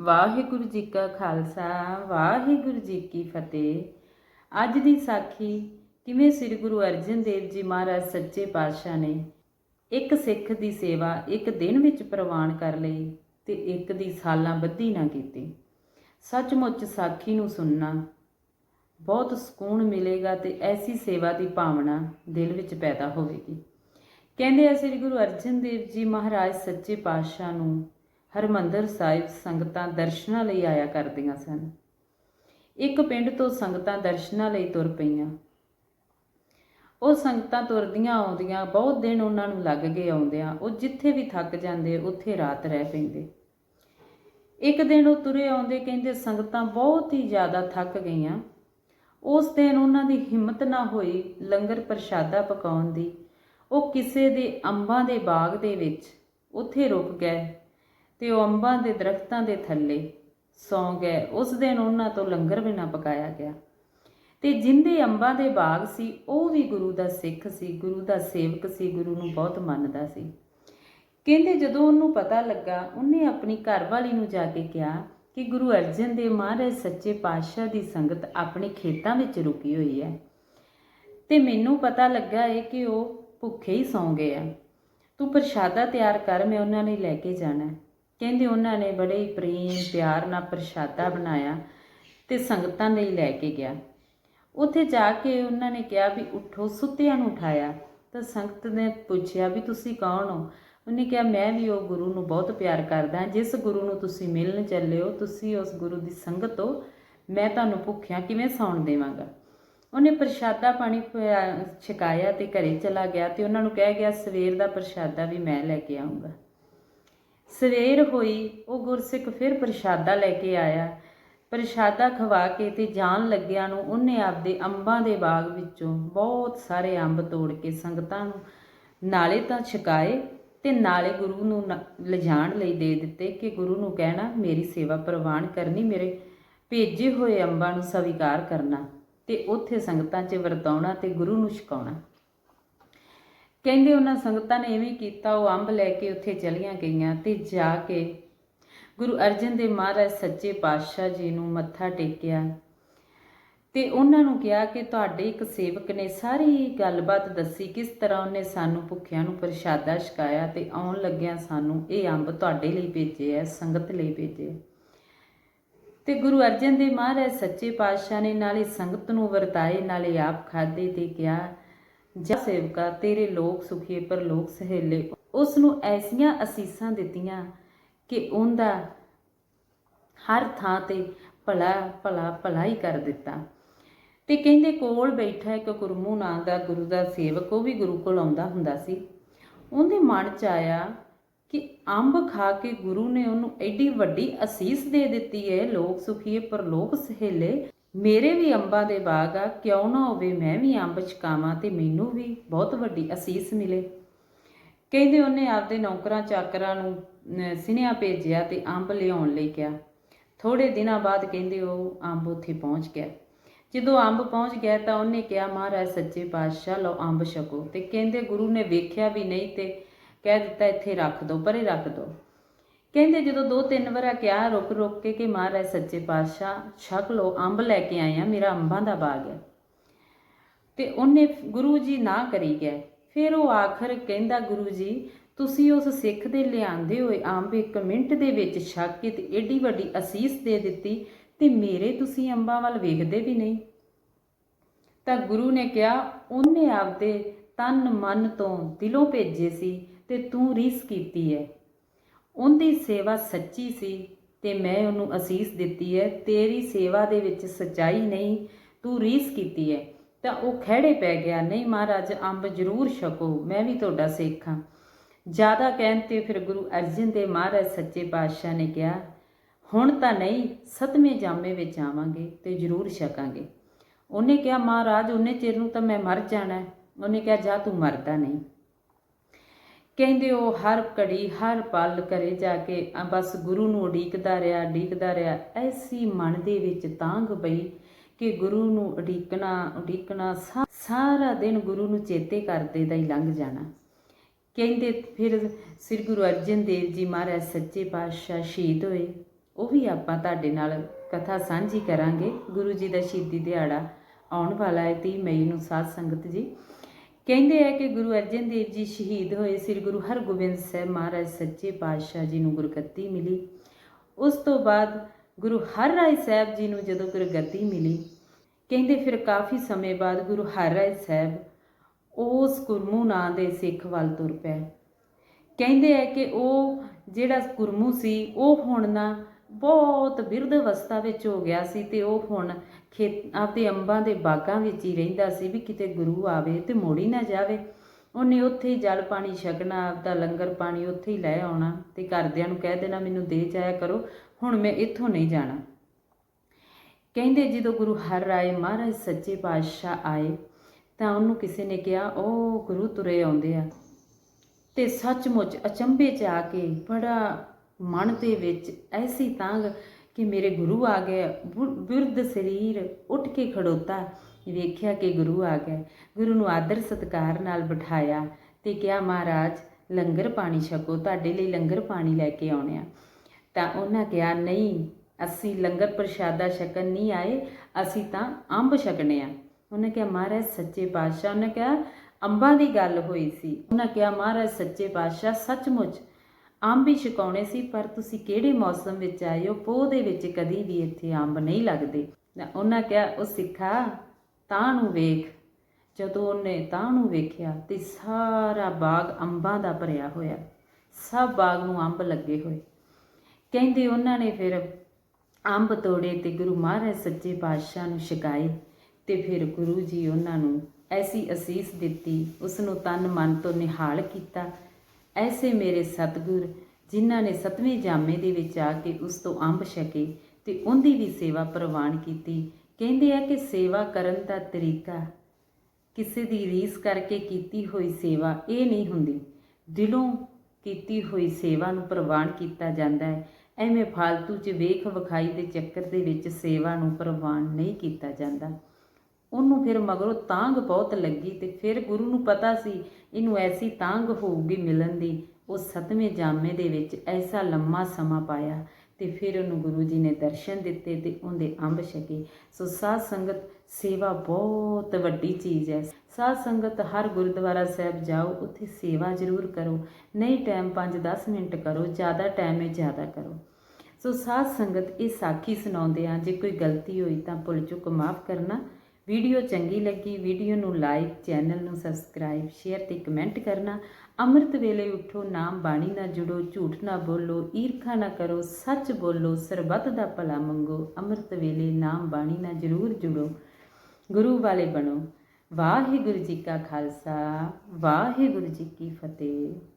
ਵਾਹਿਗੁਰੂ ਜੀ ਕਾ ਖਾਲਸਾ, ਵਾਹਿਗੁਰੂ ਜੀ ਕੀ ਫਤਿਹ। ਅੱਜ ਦੀ ਸਾਖੀ ਕਿਵੇਂ ਸ੍ਰੀ ਗੁਰੂ ਅਰਜਨ ਦੇਵ ਜੀ ਮਹਾਰਾਜ ਸੱਚੇ ਪਾਤਸ਼ਾਹ ਨੇ ਇੱਕ ਸਿੱਖ ਦੀ ਸੇਵਾ ਇੱਕ ਦਿਨ ਵਿੱਚ ਪ੍ਰਵਾਨ ਕਰ ਲਈ ਤੇ ਇੱਕ ਦੀ ਸਾਲਾਂ ਬੱਧੀ ਨਾ ਕੀਤੀ। ਸੱਚਮੁੱਚ ਸਾਖੀ ਨੂੰ ਸੁਣਨਾ ਬਹੁਤ ਸਕੂਨ ਮਿਲੇਗਾ ਤੇ ਐਸੀ ਸੇਵਾ ਦੀ ਭਾਵਨਾ ਦਿਲ ਵਿੱਚ ਪੈਦਾ ਹੋਵੇਗੀ। ਕਹਿੰਦੇ ਆ ਸ੍ਰੀ ਗੁਰੂ ਅਰਜਨ ਦੇਵ ਜੀ ਮਹਾਰਾਜ ਸੱਚੇ ਪਾਤਸ਼ਾਹ ਨੂੰ ਹਰਮੰਦਰ ਸਾਹਿਬ ਸੰਗਤਾਂ ਦਰਸ਼ਨਾਂ ਲਈ ਆਇਆ ਕਰਦੀਆਂ ਸਨ। ਇੱਕ ਪਿੰਡ ਤੋਂ ਸੰਗਤਾਂ ਦਰਸ਼ਨਾਂ ਲਈ ਤੁਰ ਪਈਆਂ। ਉਹ ਸੰਗਤਾਂ ਤੁਰਦੀਆਂ ਆਉਂਦੀਆਂ, ਬਹੁਤ ਦਿਨ ਉਹਨਾਂ ਨੂੰ ਲੱਗ ਗਏ ਆਉਂਦਿਆਂ। ਉਹ ਜਿੱਥੇ ਵੀ ਥੱਕ ਜਾਂਦੇ, ਉੱਥੇ ਰਾਤ ਰਹਿ ਪੈਂਦੇ। ਇੱਕ ਦਿਨ ਉਹ ਤੁਰੇ ਆਉਂਦੇ, ਕਹਿੰਦੇ ਸੰਗਤਾਂ ਬਹੁਤ ਹੀ ਜ਼ਿਆਦਾ ਥੱਕ ਗਈਆਂ। ਉਸ ਦਿਨ ਉਹਨਾਂ ਦੀ ਹਿੰਮਤ ਨਾ ਹੋਈ ਲੰਗਰ ਪ੍ਰਸ਼ਾਦਾ ਪਕਾਉਣ ਦੀ। ਉਹ ਕਿਸੇ ਦੇ ਅੰਬਾਂ ਦੇ ਬਾਗ ਦੇ ਵਿੱਚ ਉੱਥੇ ਰੁਕ ਗਏ। ਤੇ ਉਹ ਅੰਬਾਂ ਦੇ ਦਰਖਤਾਂ ਦੇ ਥੱਲੇ ਸੌਂ ਗਏ। ਉਸ ਦਿਨ ਉਹਨਾਂ ਤੋਂ ਲੰਗਰ ਵੀ ਨਾ ਪਕਾਇਆ ਗਿਆ। ਤੇ ਜਿੰਦੇ ਅੰਬਾਂ ਦੇ ਬਾਗ ਸੀ, ਉਹ ਵੀ ਗੁਰੂ ਦਾ ਸਿੱਖ ਸੀ, ਗੁਰੂ ਦਾ ਸੇਵਕ ਸੀ, ਗੁਰੂ ਨੂੰ ਬਹੁਤ ਮੰਨਦਾ ਸੀ। ਕਹਿੰਦੇ ਜਦੋਂ ਉਹਨੂੰ ਪਤਾ ਲੱਗਾ, ਉਹਨੇ ਆਪਣੀ ਘਰਵਾਲੀ ਨੂੰ ਜਾ ਕੇ ਕਿਹਾ ਕਿ ਗੁਰੂ ਅਰਜਨ ਦੇਵ ਮਹਾਰਾਜ ਸੱਚੇ ਪਾਤਸ਼ਾਹ ਦੀ ਸੰਗਤ ਆਪਣੇ ਖੇਤਾਂ ਵਿੱਚ ਰੁਕੀ ਹੋਈ ਹੈ। ਤੇ ਮੈਨੂੰ ਪਤਾ ਲੱਗਾ ਹੈ ਕਿ ਉਹ ਭੁੱਖੇ ਹੀ ਸੌਂ ਗਏ ਆ। ਤੂੰ ਪ੍ਰਸ਼ਾਦਾ ਤਿਆਰ ਕਰ, ਮੈਂ ਉਹਨਾਂ ਲਈ ਲੈ ਕੇ ਜਾਣਾ। ਕਹਿੰਦੇ ਉਹਨਾਂ ਨੇ ਬੜੇ ਹੀ ਪ੍ਰੇਮ, ਪਿਆਰ ਨਾਲ ਪ੍ਰਸ਼ਾਦਾ ਬਣਾਇਆ ਤੇ ਸੰਗਤਾਂ ਲਈ ਲੈ ਕੇ ਗਿਆ। ਉੱਥੇ ਜਾ ਕੇ ਉਹਨਾਂ ਨੇ ਕਿਹਾ ਵੀ ਉਠੋ, ਸੁੱਤਿਆਂ ਨੂੰ ਉਠਾਇਆ। ਤਾਂ ਸੰਗਤ ਨੇ ਪੁੱਛਿਆ ਵੀ ਤੁਸੀਂ ਕੌਣ ਹੋ? ਉਹਨੇ ਕਿਹਾ, ਮੈਂ ਵੀ ਉਹ ਗੁਰੂ ਨੂੰ ਬਹੁਤ ਪਿਆਰ ਕਰਦਾ। ਜਿਸ ਗੁਰੂ ਨੂੰ ਤੁਸੀਂ ਮਿਲਣ ਚੱਲੇ ਹੋ, ਤੁਸੀਂ ਉਸ ਗੁਰੂ ਦੀ ਸੰਗਤ ਹੋ। ਮੈਂ ਤੁਹਾਨੂੰ ਭੁੱਖਿਆ ਕਿਵੇਂ ਸੌਣ ਦੇਵਾਂਗਾ? ਉਹਨੇ ਪ੍ਰਸ਼ਾਦਾ ਪਾਣੀ ਪਿਆ- ਛਕਾਇਆ ਤੇ ਘਰੇ ਚਲਾ ਗਿਆ ਤੇ ਉਹਨਾਂ ਨੂੰ ਕਹਿ ਗਿਆ, ਸਵੇਰ ਦਾ ਪ੍ਰਸ਼ਾਦਾ ਵੀ ਮੈਂ ਲੈ ਕੇ ਆਉਂਗਾ ਸਵੇਰ ਹੋਈ ਉਹ ਗੁਰਸਿੱਖ ਫਿਰ ਪ੍ਰਸ਼ਾਦਾ ਲੈ ਕੇ ਆਇਆ। ਪ੍ਰਸ਼ਾਦਾ ਖਵਾ ਕੇ ਤੇ ਜਾਣ ਲੱਗਿਆਂ ਨੂੰ ਉਹਨੇ ਆਪਦੇ ਅੰਬਾਂ ਦੇ ਬਾਗ ਵਿੱਚੋਂ ਬਹੁਤ ਸਾਰੇ ਅੰਬ ਤੋੜ ਕੇ ਸੰਗਤਾਂ ਨੂੰ ਨਾਲੇ ਤਾਂ ਛਕਾਏ ਤੇ ਨਾਲੇ ਗੁਰੂ ਨੂੰ ਨ- ਲਿਜਾਣ ਲਈ ਦੇ ਦਿੱਤੇ ਕਿ ਗੁਰੂ ਨੂੰ ਕਹਿਣਾ, ਮੇਰੀ ਸੇਵਾ ਪ੍ਰਵਾਨ ਕਰਨੀ, ਮੇਰੇ ਭੇਜੇ ਹੋਏ ਅੰਬਾਂ ਨੂੰ ਸਵੀਕਾਰ ਕਰਨਾ ਤੇ ਉੱਥੇ ਸੰਗਤਾਂ 'ਚ ਵਰਤਾਉਣਾ ਤੇ ਗੁਰੂ ਨੂੰ ਛਕਾਉਣਾ। ਕਹਿੰਦੇ ਉਹਨਾਂ ਸੰਗਤਾਂ ਨੇ ਐਵੇਂ ਕੀਤਾ, ਉਹ ਅੰਬ ਲੈ ਕੇ ਉੱਥੇ ਚਲੀਆਂ ਗਈਆਂ ਤੇ ਜਾ ਕੇ ਗੁਰੂ ਅਰਜਨ ਦੇਵ ਮਹਾਰਾਜ ਸੱਚੇ ਪਾਤਸ਼ਾਹ ਜੀ ਨੂੰ ਮੱਥਾ ਟੇਕਿਆ ਤੇ ਉਹਨਾਂ ਨੂੰ ਕਿਹਾ ਕਿ ਤੁਹਾਡੇ ਇੱਕ ਸੇਵਕ ਨੇ ਸਾਰੀ ਗੱਲਬਾਤ ਦੱਸੀ, ਕਿਸ ਤਰ੍ਹਾਂ ਉਹਨੇ ਸਾਨੂੰ ਭੁੱਖਿਆਂ ਨੂੰ ਪ੍ਰਸ਼ਾਦਾ ਛਕਾਇਆ ਤੇ ਆਉਣ ਲੱਗਿਆਂ ਸਾਨੂੰ ਇਹ ਅੰਬ ਤੁਹਾਡੇ ਲਈ ਭੇਜੇ ਐ, ਸੰਗਤ ਲਈ ਭੇਜੇ ਤੇ ਗੁਰੂ ਅਰਜਨ ਦੇਵ ਮਹਾਰਾਜ ਸੱਚੇ ਪਾਤਸ਼ਾਹ ਨੇ ਨਾਲੇ ਸੰਗਤ ਨੂੰ ਵਰਤਾਏ, ਨਾਲੇ ਆਪ ਖਾਦੇ ਤੇ ਕਿਹਾ ਜਾ ਸੇਵਕਾ, ਤੇਰੇ ਲੋਕ ਸੁਖੀਏ ਪਰ ਲੋਕ ਸਹੇਲੇ। ਉਸ ਨੂੰ ਐਸੀਆਂ ਅਸੀਸਾਂ ਦਿੱਤੀਆਂ ਕਿ ਉਹਦਾ ਹਰ ਥਾਂ ਤੇ ਭਲਾ ਭਲਾ ਭਲਾ ਹੀ ਕਰ ਦਿੱਤਾ। ਤੇ ਕਹਿੰਦੇ ਕੋਲ ਬੈਠਾ ਇੱਕ ਗੁਰਮੂ ਨਾਂ ਦਾ ਗੁਰੂ ਦਾ ਸੇਵਕ, ਉਹ ਵੀ ਗੁਰੂ ਕੋਲ ਆਉਂਦਾ ਹੁੰਦਾ ਸੀ। ਉਹਦੇ ਮਨ 'ਚ ਆਇਆ ਕਿ ਅੰਬ ਖਾ ਕੇ ਗੁਰੂ ਨੇ ਉਹਨੂੰ ਐਡੀ ਵੱਡੀ ਅਸੀਸ ਦੇ ਦਿੱਤੀ ਹੈ, ਲੋਕ ਸੁਖੀਏ ਪਰ ਲੋਕ ਸਹੇਲੇ। ਮੇਰੇ ਵੀ ਅੰਬਾਂ ਦੇ ਬਾਗ ਆ ਕਿਉਂ ਨਾ ਹੋਵੇ ਮੈਂ ਵੀ ਅੰਬ ਛਕਾਵਾਂ ਤੇ ਮੈਨੂੰ ਵੀ ਬਹੁਤ ਵੱਡੀ ਅਸੀਸ ਮਿਲੇ। ਕਹਿੰਦੇ ਉਹਨੇ ਆਪਦੇ ਨੌਕਰਾਂ ਚਾਕਰਾਂ ਨੂੰ ਅਮ, ਸਿਨੇਹਾ ਭੇਜਿਆ ਤੇ ਅੰਬ ਲਿਆਉਣ ਲਈ ਕਿਹਾ। ਥੋੜੇ ਦਿਨਾਂ ਬਾਅਦ ਕਹਿੰਦੇ ਉਹ ਅੰਬ ਉੱਥੇ ਪਹੁੰਚ ਗਿਆ। ਜਦੋਂ ਅੰਬ ਪਹੁੰਚ ਗਿਆ ਤਾਂ ਉਹਨੇ ਕਿਹਾ ਮਹਾਰਾਜ ਸੱਚੇ ਪਾਤਸ਼ਾਹ ਲਓ ਅੰਬ ਛਕੋ। ਤੇ ਕਹਿੰਦੇ ਗੁਰੂ ਨੇ ਵੇਖਿਆ ਵੀ ਨਹੀਂ ਤੇ ਕਹਿ ਦਿੱਤਾ ਇੱਥੇ ਰੱਖ ਦਿਓ ਪਰੇ ਰੱਖ ਦਿਓ ਕਹਿੰਦੇ ਜਦੋਂ ਦੋ ਤਿੰਨ ਵਾਰਾ ਕਿਹਾ ਰੁਕ ਰੁਕ ਕੇ ਕਿ ਮਹਾਰਾਜ ਸੱਚੇ ਪਾਤਸ਼ਾਹ, ਛਕ ਲਓ, ਅੰਬ ਲੈ ਕੇ ਆਏ ਆ, ਮੇਰਾ ਅੰਬਾਂ ਦਾ ਬਾਗ ਹੈ। ਤੇ ਉਹਨੇ ਗੁਰੂ ਜੀ ਨਾ ਕਰੀ ਗਏ। ਫਿਰ ਉਹ ਆਖਰ ਕਹਿੰਦਾ ਗੁਰੂ ਜੀ, ਤੁਸੀਂ ਉਸ ਸਿੱਖ ਦੇ ਲਿਆਂਦੇ ਹੋਏ ਅੰਬ ਇੱਕ ਮਿੰਟ ਦੇ ਵਿੱਚ ਛਕ ਕੇ ਤੇ ਏਡੀ ਵੱਡੀ ਅਸੀਸ ਦੇ ਦਿੱਤੀ ਤੇ ਮੇਰੇ ਤੁਸੀਂ ਅੰਬਾਂ ਵੱਲ ਵੇਖਦੇ ਵੀ ਨਹੀਂ। ਤਾਂ ਗੁਰੂ ਨੇ ਕਿਹਾ, ਉਹਨੇ ਆਪਦੇ ਤਨ ਮਨ ਤੋਂ ਦਿਲੋਂ ਭੇਜੇ ਸੀ ਤੇ ਤੂੰ ਰੀਸ ਕੀਤੀ ਹੈ। ਉਹਦੀ ਸੇਵਾ ਸੱਚੀ ਸੀ ਤੇ ਮੈਂ ਉਹਨੂੰ ਅਸੀਸ ਦਿੱਤੀ ਹੈ, ਤੇਰੀ ਸੇਵਾ ਦੇ ਵਿੱਚ ਸਚਾਈ ਨਹੀਂ, ਤੂੰ ਰੀਸ ਕੀਤੀ ਹੈ। ਤਾਂ ਉਹ ਖਹਿੜੇ ਪੈ ਗਿਆ, ਨਹੀਂ ਮਹਾਰਾਜ, ਅੰਬ ਜ਼ਰੂਰ ਛਕੋ, ਮੈਂ ਵੀ ਤੁਹਾਡਾ ਸਿੱਖ ਹਾਂ। ਜ਼ਿਆਦਾ ਕਹਿਣ ਤੇ ਫਿਰ ਗੁਰੂ ਅਰਜਨ ਦੇਵ ਮਹਾਰਾਜ ਸੱਚੇ ਪਾਤਸ਼ਾਹ ਨੇ ਕਿਹਾ, ਹੁਣ ਤਾਂ ਨਹੀਂ, ਸਤਵੇਂ ਜਾਮੇ ਵਿੱਚ ਆਵਾਂਗੇ ਤੇ ਜ਼ਰੂਰ ਛਕਾਂਗੇ। ਉਹਨੇ ਕਿਹਾ, ਮਹਾਰਾਜ, ਉਹਨੇ ਚਿਰ ਨੂੰ ਤਾਂ ਮੈਂ ਮਰ ਜਾਣਾ ਉਹਨੇ ਕਿਹਾ, ਜਾ ਤੂੰ ਮਰਦਾ ਨਹੀਂ। ਕਹਿੰਦੇ ਉਹ ਹਰ ਘੜੀ, ਹਰ ਪਲ ਘਰੇ ਜਾ ਕੇ ਬਸ ਗੁਰੂ ਨੂੰ ਉਡੀਕਦਾ ਰਿਹਾ ਉਡੀਕਦਾ ਰਿਹਾ। ਐਸੀ ਮਨ ਦੇ ਵਿੱਚ ਤਾਂਘ ਪਈ ਕਿ ਗੁਰੂ ਨੂੰ ਉਡੀਕਣਾ ਉਡੀਕਣਾ ਸਾ- ਸਾਰਾ ਦਿਨ ਗੁਰੂ ਨੂੰ ਚੇਤੇ ਕਰਦੇ ਦਾ ਹੀ ਲੰਘ ਜਾਣਾ। ਕਹਿੰਦੇ ਫਿਰ ਸ੍ਰੀ ਗੁਰੂ ਅਰਜਨ ਦੇਵ ਜੀ ਮਹਾਰਾਜ ਸੱਚੇ ਪਾਤਸ਼ਾਹ ਸ਼ਹੀਦ ਹੋਏ। ਉਹ ਵੀ ਆਪਾਂ ਤੁਹਾਡੇ ਨਾਲ ਕਥਾ ਸਾਂਝੀ ਕਰਾਂਗੇ। ਗੁਰੂ ਜੀ ਦਾ ਸ਼ਹੀਦੀ ਦਿਹਾੜਾ ਆਉਣ ਵਾਲਾ ਹੈ 30 ਮਈ ਨੂੰ ਸਾਧ ਸੰਗਤ ਜੀ। ਕਹਿੰਦੇ ਆ ਕਿ ਗੁਰੂ ਅਰਜਨ ਦੇਵ ਜੀ ਸ਼ਹੀਦ ਹੋਏ ਸ੍ਰੀ ਗੁਰੂ ਹਰਗੋਬਿੰਦ ਸਾਹਿਬ ਮਹਾਰਾਜ ਸੱਚੇ ਪਾਤਸ਼ਾਹ ਜੀ ਨੂੰ ਗੁਰਗੱਦੀ ਮਿਲੀ। ਉਸ ਤੋਂ ਬਾਅਦ ਗੁਰੂ ਹਰ ਰਾਏ ਸਾਹਿਬ ਜੀ ਨੂੰ ਜਦੋਂ ਗੁਰਗੱਦੀ ਮਿਲੀ, ਕਹਿੰਦੇ ਫਿਰ ਕਾਫੀ ਸਮੇਂ ਬਾਅਦ ਗੁਰੂ ਹਰ ਰਾਏ ਸਾਹਿਬ ਉਸ ਗੁਰਮੂ ਨਾਂ ਦੇ ਸਿੱਖ ਵੱਲ ਤੁਰ ਪਏ। ਕਹਿੰਦੇ ਆ ਕਿ ਉਹ ਜਿਹੜਾ ਗੁਰਮੂ ਸੀ, ਉਹ ਹੁਣ ਨਾ ਬਹੁਤ ਬਿਰਧ ਅਵਸਥਾ ਵਿੱਚ ਹੋ ਗਿਆ ਸੀ ਤੇ ਉਹ ਹੁਣ ਖੇਤ ਆਪਦੇ ਅੰਬਾਂ ਦੇ ਬਾਗਾਂ ਵਿੱਚ ਹੀ ਰਹਿੰਦਾ ਸੀ ਵੀ ਕਿਤੇ ਗੁਰੂ ਆਵੇ ਤੇ ਮੋੜੀ ਨਾ ਜਾਵੇ। ਉਹਨੇ ਉੱਥੇ ਹੀ ਜਲ ਪਾਣੀ ਛਕਣਾ, ਆਪਦਾ ਲੰਗਰ ਪਾਣੀ ਉੱਥੇ ਹੀ ਲੈ ਆਉਣਾ ਤੇ ਘਰਦਿਆਂ ਨੂੰ ਕਹਿ ਦੇਣਾ, ਮੈਨੂੰ ਦੇ ਜਾਇਆ ਕਰੋ, ਹੁਣ ਮੈਂ ਇੱਥੋਂ ਨਹੀਂ ਜਾਣਾ। ਕਹਿੰਦੇ ਜਦੋਂ ਗੁਰੂ ਹਰ ਰਾਏ ਮਹਾਰਾਜ ਸੱਚੇ ਪਾਤਸ਼ਾਹ ਆਏ ਤਾਂ ਉਹਨੂੰ ਕਿਸੇ ਨੇ ਕਿਹਾ, ਉਹ ਗੁਰੂ ਤੁਰੇ ਆਉਂਦੇ ਆ ਤੇ ਸੱਚਮੁੱਚ ਅਚੰਭੇ ਚ ਆ ਕੇ ਬੜਾ ਮਨ ਦੇ ਵਿੱਚ ਐਸੀ ਤਾਂਗ ਕਿ ਮੇਰੇ ਗੁਰੂ ਆ ਗਏ, ਬੁ- ਬਿਰਧ ਸਰੀਰ ਉੱਠ ਕੇ ਖੜੋਤਾ। ਵੇਖਿਆ ਕਿ ਗੁਰੂ ਆ ਗਏ। ਗੁਰੂ ਨੂੰ ਆਦਰ ਸਤਕਾਰ ਨਾਲ ਬਿਠਾਇਆ ਤੇ ਕਿਹਾ, ਮਹਾਰਾਜ, ਲੰਗਰ ਪਾਣੀ ਛਕੋ, ਤੁਹਾਡੇ ਲਈ ਲੰਗਰ ਪਾਣੀ ਲੈ ਕੇ ਆਉਣੇ ਆ ਤਾਂ ਉਹਨਾਂ ਕਿਹਾ, ਨਹੀਂ, ਅਸੀਂ ਲੰਗਰ ਪ੍ਰਸ਼ਾਦਾ ਛਕਣ ਨਹੀਂ ਆਏ, ਅਸੀਂ ਤਾਂ ਅੰਬ ਛਕਣੇ ਆ। ਉਹਨੇ ਕਿਹਾ, ਮਹਾਰਾਜ, ਸੱਚੇ ਪਾਤਸ਼ਾਹ। ਉਹਨੇ ਕਿਹਾ, ਅੰਬਾਂ ਦੀ ਗੱਲ ਹੋਈ ਸੀ। ਉਹਨਾਂ ਕਿਹਾ, ਮਹਾਰਾਜ, ਸੱਚੇ ਪਾਤਸ਼ਾਹ ਸੱਚਮੁੱਚ ਅੰਬ ਹੀ ਛਕਾਉਣੇ ਸੀ, ਪਰ ਤੁਸੀਂ ਕਿਹੜੇ ਮੌਸਮ ਵਿੱਚ ਆਏ ਹੋ? ਪੋਹ ਦੇ ਵਿੱਚ ਕਦੀ ਵੀ ਇੱਥੇ ਅੰਬ ਨਹੀਂ ਲੱਗਦੇ। ਉਹਨਾਂ ਕਿਹਾ, ਉਹ ਸਿੱਖਾ, ਤਾਂ ਨੂੰ ਵੇਖ। ਜਦੋਂ ਉਹਨੇ ਤਾਂ ਨੂੰ ਵੇਖਿਆ, ਤੇ ਸਾਰਾ ਬਾਗ ਅੰਬਾਂ ਦਾ ਭਰਿਆ ਹੋਇਆ। ਸਭ ਬਾਗ ਨੂੰ ਅੰਬ ਲੱਗੇ ਹੋਏ। ਕਹਿੰਦੇ ਉਹਨਾਂ ਨੇ ਫਿਰ ਅੰਬ ਤੋੜੇ ਤੇ ਗੁਰੂ ਮਹਾਰਾਜ ਸੱਚੇ ਪਾਤਸ਼ਾਹ ਨੂੰ ਛਕਾਏ ਤੇ ਫਿਰ ਗੁਰੂ ਜੀ ਉਹਨਾਂ ਨੂੰ ਐਸੀ ਅਸੀਸ ਦਿੱਤੀ ਉਸ ਨੂੰ ਤਨ ਮਨ ਤੋਂ ਨਿਹਾਲ ਕੀਤਾ ਐਸੇ ਮੇਰੇ ਸਤਿਗੁਰ, ਜਿਨ੍ਹਾਂ ਨੇ ਸਤਵੇਂ ਜਾਮੇ ਦੇ ਵਿੱਚ ਆ ਕੇ ਉਸ ਤੋਂ ਅੰਬ ਛਕੇ ਤੇ ਉਹਦੀ ਵੀ ਸੇਵਾ ਪ੍ਰਵਾਨ ਕੀਤੀ, ਕਹਿੰਦੇ ਆ ਕਿ ਸੇਵਾ ਕਰਨ ਦਾ ਤਰੀਕਾ, ਕਿਸੇ ਦੀ ਰੀਸ ਕਰਕੇ ਕੀਤੀ ਹੋਈ ਸੇਵਾ ਇਹ ਨਹੀਂ ਹੁੰਦੀ। ਦਿਲੋਂ ਕੀਤੀ ਹੋਈ ਸੇਵਾ ਨੂੰ ਪ੍ਰਵਾਨ ਕੀਤਾ ਜਾਂਦਾ ਹੈ। ਐਵੇਂ ਫਾਲਤੂ 'ਚ ਵੇਖ ਵਿਖਾਈ ਦੇ ਚੱਕਰ ਦੇ ਵਿੱਚ ਸੇਵਾ ਨੂੰ ਪ੍ਰਵਾਨ ਨਹੀਂ ਕੀਤਾ ਜਾਂਦਾ। ਉਹਨੂੰ ਫਿਰ ਮਗਰੋਂ ਤਾਂਗ ਬਹੁਤ ਲੱਗੀ ਤੇ ਫਿਰ ਗੁਰੂ ਨੂੰ ਪਤਾ ਸੀ ਇਹਨੂੰ ਐਸੀ ਤਾਂਗ ਹੋਊਗੀ ਮਿਲਣ ਦੀ। ਉਹ ਸਤਵੇਂ ਜਾਮੇ ਦੇ ਵਿੱਚ ਐਸਾ ਲੰਮਾ ਸਮਾਂ ਪਾਇਆ ਤੇ ਫਿਰ ਉਹਨੂੰ ਗੁਰੂ ਜੀ ਨੇ ਦਰਸ਼ਨ ਦਿੱਤੇ ਤੇ ਉਹਦੇ ਅੰਬ ਛਕੇ। ਸੋ ਸਾਧ ਸੰਗਤ ਸੇਵਾ ਬਹੁਤ ਵੱਡੀ ਚੀਜ਼ ਹੈ। ਸਾਧ ਸੰਗਤ ਹਰ ਗੁਰਦੁਆਰਾ ਸਾਹਿਬ ਜਾਓ, ਉੱਥੇ ਸੇਵਾ ਜ਼ਰੂਰ ਕਰੋ। ਨਹੀਂ ਟਾਈਮ 5-10 ਮਿੰਟ ਕਰੋ, ਜ਼ਿਆਦਾ ਟਾਈਮ ਹੈ ਜ਼ਿਆਦਾ ਕਰੋ। ਸੋ ਸਾਧ ਸੰਗਤ ਇਹ ਸਾਖੀ ਸੁਣਾਉਂਦੇ ਆ, ਜੇ ਕੋਈ ਗਲਤੀ ਹੋਈ ਤਾਂ ਭੁੱਲ ਚੁੱਕ, ਮਾਫ ਕਰਨਾ। ਵੀਡੀਓ ਚੰਗੀ ਲੱਗੀ, ਵੀਡੀਓ ਨੂੰ ਲਾਈਕ ਚੈਨਲ ਨੂੰ ਸਬਸਕ੍ਰਾਈਬ ਸ਼ੇਅਰ ਤੇ ਕਮੈਂਟ ਕਰਨਾ। ਅੰਮ੍ਰਿਤ ਵੇਲੇ ਉਠੋ, ਨਾਮ ਬਾਣੀ ਨਾਲ ਜੁੜੋ, ਝੂਠ ਨਾ ਬੋਲੋ, ਈਰਖਾ ਨਾ ਕਰੋ, ਸੱਚ ਬੋਲੋ, ਸਰਬੱਤ ਦਾ ਭਲਾ ਮੰਗੋ। ਅੰਮ੍ਰਿਤ ਵੇਲੇ ਨਾਮ ਬਾਣੀ ਨਾਲ ਜਰੂਰ ਜੁੜੋ। ਗੁਰੂ ਵਾਲੇ ਬਣੋ। ਵਾਹਿਗੁਰੂ ਜੀ ਕਾ ਖਾਲਸਾ, ਵਾਹਿਗੁਰੂ ਜੀ ਕੀ ਫਤਿਹ।